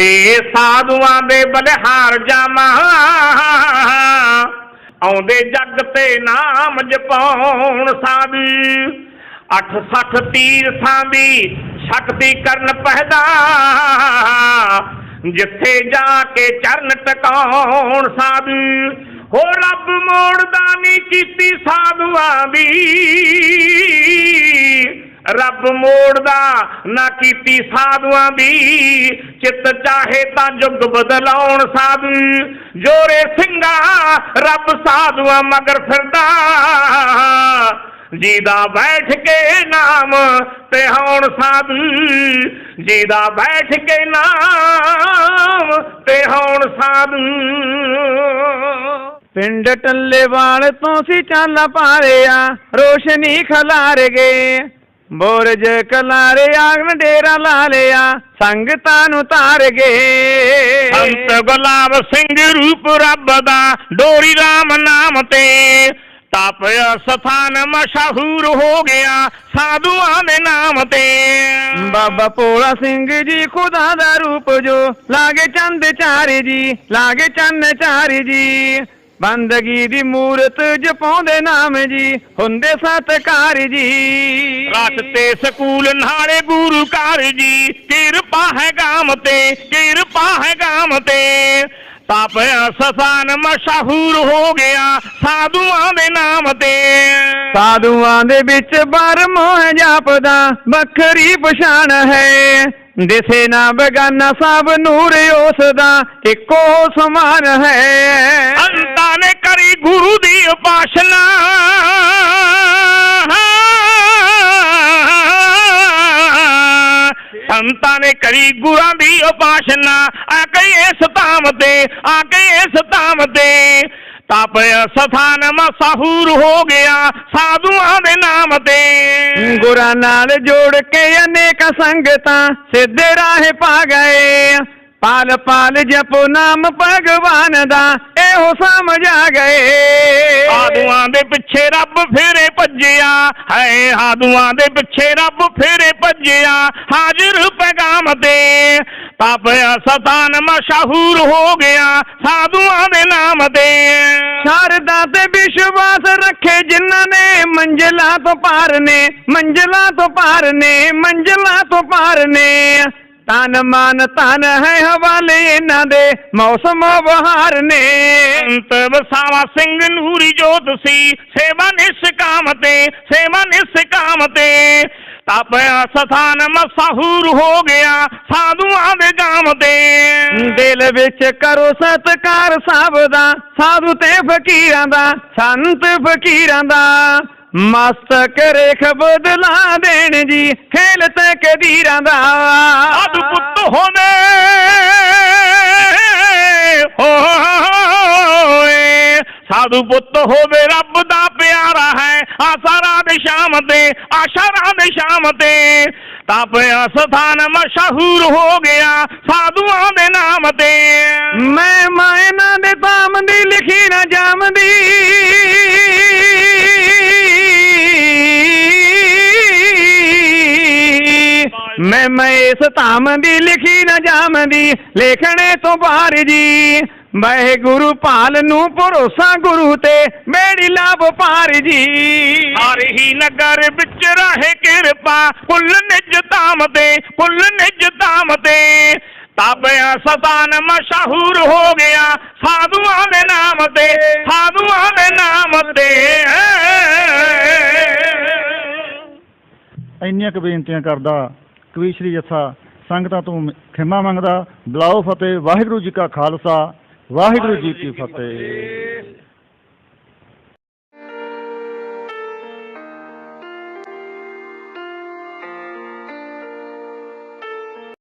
ਸੇ ਸਾਧੂਆਂ ਦੇ ਬਲਿਹਾਰ ਜਾਵਾਂ। ਆਉਂਦੇ ਜੱਗ ਤੇ ਨਾਮ ਜਪਾਉਣ ਸਾਧੂ। ਅੱਠ ਸੱਠ ਤੀਰਥਾਂ ਦੀ ਸ਼ਕਤੀ ਕਰਨ ਪਹਿਦਾ। ਜਿੱਥੇ ਜਾ ਕੇ ਚਰਨ ਟਿਕਾਉਣ ਸਾਧੂ। ਹੋ ਰੱਬ ਮੋੜਦਾ ਨਹੀਂ ਕੀਤੀ ਸਾਧੂਆਂ ਦੀ। ਰੱਬ ਮੋੜਦਾ, ਨਾ ਕੀਤੀ ਸਾਧੂਆਂ ਦੀ। ਚਿੱਤ ਚਾਹੇ ਤਾਂ ਜੁਗ ਬਦਲਾਉਣ ਸਾਧੂ। ਜੋਰੇ ਸਿੰਘਾ, ਰੱਬ ਸਾਧੂਆਂ ਮਗਰ ਫਿਰਦਾ। ਜੀਦਾ ਬੈਠ ਕੇ ਨਾਮ ਤੇ ਹੁਣ ਸਾਧੂ। ਜੀਦਾ ਬੈਠ ਕੇ ਨਾਮ ਤੇ ਹੁਣ ਸਾਧੂ। ਪਿੰਡ ਟੱਲੇ ਟੱਲੇਵਾਲ ਤੋਂ ਸੀ ਚਾਲਾ ਪਾਰਿਆ, ਰੋਸ਼ਨੀ ਖਲਾਰ ਗਏ। ਬੋਰਜ ਕਲਾਰੇ ਆਗਨ ਡੇਰਾ ਲਾ ਲਿਆ ਸੰਗਤਾਂ ਨੂੰ ਤਾਰ ਗਏ। ਸੰਤ ਗੁਲਾਬ ਸਿੰਘ ਰੂਪ ਰੱਬ ਦਾ ਡੋਰੀ ਰਾਮ ਨਾਮ ਤੇ। ਤਪਿਆ ਸਥਾਨ ਮਸ਼ਹੂਰ ਹੋ ਗਿਆ ਸਾਧੂਆਂ ਦੇ ਨਾਮ ਤੇ। ਬਾਬਾ ਭੋਲਾ ਸਿੰਘ ਜੀ ਖੁਦਾ ਦਾ ਰੂਪ ਜੋ ਲਾਗੇ ਚੰਦ ਚਾਰੇ ਜੀ ਲਾਗੇ ਚੰਨ ਚਾਰੇ ਜੀ। ਬੰਦਗੀ ਦੀ ਮੂਰਤ ਜਪਾਉਂਦੇ ਨਾਮ ਜੀ ਹੁੰਦੇ ਸਤਕਾਰ ਜੀ। ਰਸ ਤੇ ਸਕੂਲ ਨਾਲੇ ਗੁਰੂ ਘਰ ਜੀ ਕਿਰਪਾ ਹੈ ਗਾਮ ਤੇ ਕਿਰਪਾ ਹੈ ਗਾਮ ਤੇ। ਤਪਿਆ ਸਥਾਨ ਮਸ਼ਹੂਰ ਹੋ ਗਿਆ ਸਾਧੂਆਂ ਦੇ ਨਾਮ ਤੇ। ਸਾਧੂਆਂ ਦੇ ਵਿੱਚ ਬਰ ਮੋਹ ਜਾਪਦਾ ਵੱਖਰੀ ਪਛਾਣ ਹੈ। ਦਿਸੇ ਨਾ ਬਗਾਨਾ ਸਭ ਨੂਰ ਉਸ ਦਾ ਇੱਕੋ ਸਮਾਨ ਹੈ। ਸੰਤਾਂ ਨੇ ਕਰੀ ਗੁਰਾਂ ਦੀ ਉਪਾਸਨਾ। ਆ ਗਏ ਇਸ ਧਾਮ ਤੇ ਆ ਗਏ ਇਸ ਧਾਮ ਤੇ। ਤਪਿਆ ਸਥਾਨ ਮਸਹੂਰ ਹੋ ਗਿਆ ਸਾਧੂਆਂ ਦੇ ਨਾਮ ਤੇ। ਗੁਰਾਂ ਨਾਲ ਜੋੜ ਕੇ ਅਨੇਕ ਸੰਗਤਾਂ ਸਿੱਧੇ ਰਾਹ ਪਾ ਗਏ। ਪਾਲ ਪਾਲ ਜਪੋ ਨਾਮ ਭਗਵਾਨ ਦਾ ਇਹੋ ਸਮਝ ਆ ਗਏ। ਸਾਧੂਆਂ ਦੇ ਪਿੱਛੇ ਰੱਬ ਫੇਰੇ ਭੱਜਿਆ ਹੈ ਸਾਧੂਆਂ ਦੇ ਪਿੱਛੇ ਰੱਬ ਫੇਰੇ ਭੱਜਿਆ, ਹਾਜ਼ਰ ਪੈਗਾਮ ਤੇ। ਤਪਿਆ ਸਤਾਨ ਮਸ਼ਹੂਰ ਹੋ ਗਿਆ ਸਾਧੂਆਂ ਦੇ ਨਾਮ ਤੇ। ਸ਼ਰਦਾ ਤੇ ਵਿਸ਼ਵਾਸ ਰੱਖੇ ਜਿਨ੍ਹਾਂ ਨੇ, ਮੰਜ਼ਲਾਂ ਤੋਂ ਪਾਰ ਨੇ, ਮੰਜ਼ਲਾਂ ਤੋਂ ਪਾਰ ਨੇ, ਮੰਜ਼ਲਾਂ ਤੋਂ ਪਾਰ ਨੇ। ਤਨ ਮਨ ਤਨ ਹੈ ਹਵਾਲੇ ਇਹਨਾਂ ਦੇ, ਮੌਸਮ ਬਹਾਰ ਨੇ। ਸੰਤ ਵਸਾਵਾ ਸਿੰਘ ਨੂਰੀ ਜੋਤ ਸੀ। ਸੇਵਾ ਨਿਸਕਾਮ ਤੇ, ਸੇਵਾ ਨਿਸਕਾਮ ਤੇ। ਤਪਿਆ ਸਥਾਨ ਮਸ਼ਹੂਰ ਹੋ ਗਿਆ ਸਾਧੂਆਂ ਦੇ ਜਾਮ ਤੇ। ਦਿਲ ਵਿੱਚ ਕਰੋ ਸਤਕਾਰ ਸਭ ਦਾ, ਸਾਧੂ ਤੇ ਫਕੀਰਾਂ ਦਾ, ਸੰਤ ਫਕੀਰਾਂ ਦਾ। ਮਸਤਕ ਰੇਖ ਬਦਲਾ ਦੇਣ ਜੀ, ਖੇਲ ਤੇ ਕਦੀਰਾਂ ਦਾ। ਸਾਧੂ ਪੁੱਤ ਹੋਵੇ ਰੱਬ ਦਾ ਪਿਆਰਾ ਹੈ। ਆਸਾ ਰਾਤ ਸ਼ਾਮ ਤੇ, ਆਸ਼ਾ ਰਾਤ ਸ਼ਾਮ ਤੇ। ਤਪਿਆ ਸਥਾਨ ਮਸ਼ਹੂਰ ਹੋ ਗਿਆ ਸਾਧੂਆਂ ਦੇ ਨਾਮ ਤੇ। ਮੈਂ ਮਾਇਨਾ ਦੇ ਧਾਮ ਦੀ ਲਿਖੀ ਨਾ ਜਾਮਦੀ। ਮੈਂ ਮੈਂ ਇਸ ਧਾਮ ਦੀ ਲਿਖੀ ਨਾ ਜਾਮਦੀ। ਲੇਖਣੇ ਤੋਂ ਬਾਹਰ ਜੀ। ਵਾਹਿਗੁਰੂ ਪਾਲ ਨੂੰ ਭਰੋਸਾ ਗੁਰੂ ਤੇ ਮੇਰੀ ਲਾਭ ਪਾਰ ਜੀ। ਹਰ ਹੀ ਨਗਰ ਵਿੱਚ ਰਹੇ ਕਿਰਪਾ ਕੁੱਲ ਨਿਜ ਧਾਮ ਤੇ ਕੁੱਲ ਨਿਜ ਧਾਮ ਤੇ। ਤਾਬਿਆ ਸਤਾਨ ਮਸ਼ਹੂਰ ਹੋ ਗਿਆ ਸਾਧੂਆਂ ਦੇ ਨਾਮ ਤੇ ਸਾਧੂਆਂ ਦੇ ਨਾਮ ਤੇ। ਇੰਨੀਆਂ ਕੁ ਬੇਨਤੀਆਂ ਕਰਦਾ ਕਵੀਸ਼ਰੀ ਜੱਥਾ ਸੰਗਤਾਂ ਤੋਂ ਖਿਮਾ ਮੰਗਦਾ ਬਲਾਓ ਫਤਿਹ ਵਾਹਿਗੁਰੂ ਜੀ ਕਾ ਖਾਲਸਾ। ਵਾਹਿਗੁਰੂ ਜੀ ਕੀ ਫਤਿਹ।